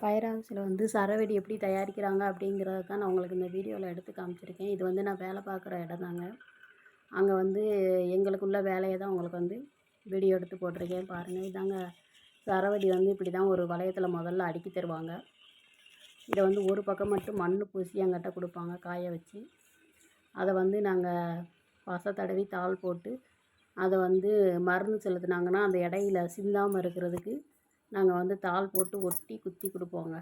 Fire ஹவுஸில் வந்து சரவெடி எப்படி தயாரிக்கிறாங்க அப்படிங்கிறத தான் நான் உங்களுக்கு இந்த வீடியோவில் எடுத்து காமிச்சிருக்கேன். இது வந்து நான் வேலை பார்க்குற இடம் தாங்க. அங்கே வந்து எங்களுக்குள்ள வேலையை தான் உங்களுக்கு வந்து வீடியோ எடுத்து போட்டிருக்கேன் பாருங்கள் இதாங்க சரவெடி வந்து இப்படி தான் ஒரு வளையத்தில் முதல்ல அடுக்கி தருவாங்க. இதை வந்து ஒரு பக்கம் மட்டும் மண் பூசி எங்கிட்ட கொடுப்பாங்க காய வச்சு. அதை வந்து நாங்கள் பச தடவி தாள் போட்டு அதை வந்து மருந்து செலுத்துனாங்கன்னா அந்த இடையில சிந்தாமல் இருக்கிறதுக்கு நாங்கள் வந்து தாள் போட்டு ஒட்டி குத்தி கொடுப்போங்க.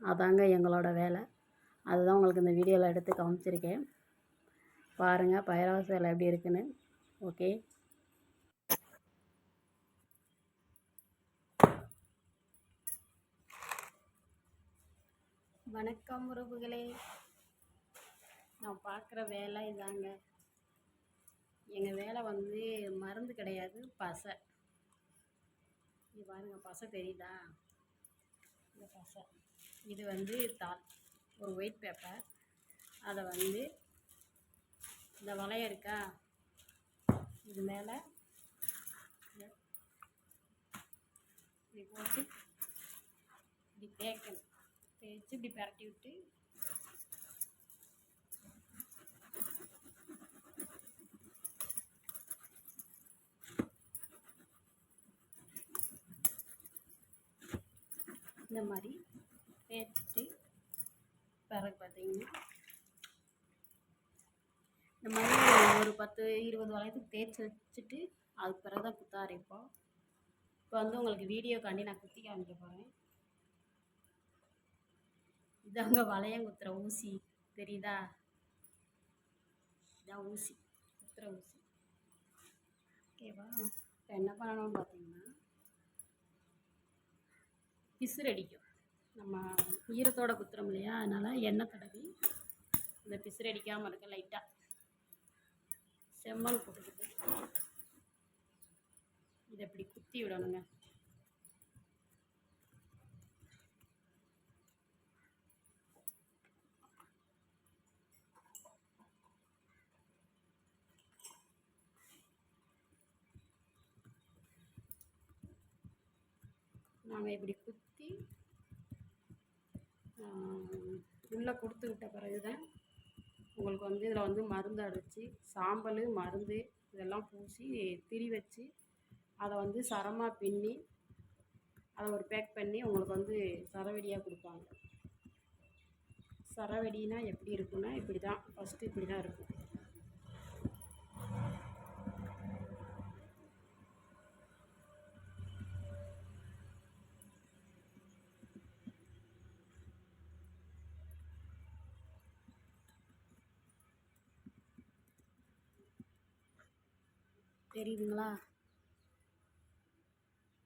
அதாங்க எங்களோட வேலை. அதுதான் உங்களுக்கு இந்த வீடியோவில் எடுத்து காமிச்சிருக்கேன். பாருங்கள் பயிராச வேலை எப்படி இருக்குன்னு. ஓகே வணக்கம் உறவுகளே. நான் பார்க்குற வேலை இதாங்க. எங்கள் வேலை வந்து மருந்து கிடையாது பசை. இது பாருங்கள் பசை தெரியுதா? இந்த பசை. இது வந்து தாள் ஒரு ஒயிட் பேப்பர் அதை வந்து இந்த வளையம் இருக்கா? இது மேலே இப்படி போட்டு இப்படி தேய்க்கணும். தேய்ச்சி இப்படி பரட்டி விட்டு இந்த மாதிரி தேய்ச்சிட்டு பிறகு பார்த்திங்கன்னா இந்த மாதிரி ஒரு பத்து இருபது வளையத்துக்கு தேய்ச்சி வச்சுட்டு அதுக்கு பிறகு தான் குத்த ஆரம்பிப்போம் இப்போ வந்து உங்களுக்கு வீடியோக்காண்டி நான் குத்தி காமிக்க போகிறேன் இதாங்க வளையம் குத்துற ஊசி. தெரியுதா? இதான் ஊசி. குத்துற ஊசி. ஓகேவா? இப்போ என்ன பண்ணணும்னு பார்த்தீங்கன்னா பிசுரடிக்கும் நம்ம ஈரத்தோட குத்துறோம் இல்லையா? அதனால் எண்ணெய் தடவி இந்த பிசுறு அடிக்காமல் இருக்க லைட்டாக செம்மண் போட்டுக்கிட்டு இதை இப்படி குத்தி விடணுங்க. நாங்கள் இப்படி குத்தி உள்ளே கொடுத்து விட்ட பிறகு தான் உங்களுக்கு வந்து இதில் வந்து மருந்து அடித்து சாம்பல் மருந்து இதெல்லாம் பூசி திரி வச்சு அதை வந்து சரமாக பின்னி அதை ஒரு பேக் பண்ணி உங்களுக்கு வந்து சரவெடியாக கொடுப்பாங்க. சரவெடினா எப்படி இருக்குன்னா இப்படி தான் ஃபஸ்ட்டு இப்படி தான் இருக்கும். தெரியுதுங்களா?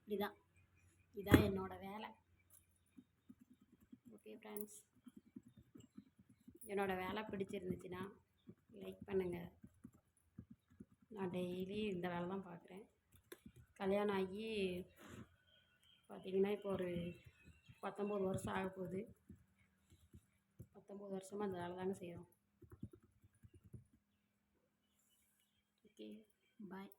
இதுதான் இதான் என்னோடய வேலை. ஓகே ஃப்ரெண்ட்ஸ் என்னோடய வேலை பிடிச்சிருந்துச்சுன்னா லைக் பண்ணுங்கள் நான் டெய்லி இந்த வேலை தான் பார்க்குறேன் கல்யாணம் ஆகி பார்த்திங்கன்னா இப்போ ஒரு பத்தொம்போது வருஷம் ஆக போகுது. பத்தொம்போது வருஷமாக இந்த வேலை தாங்க செய்கிறோம் ஓகே பாய்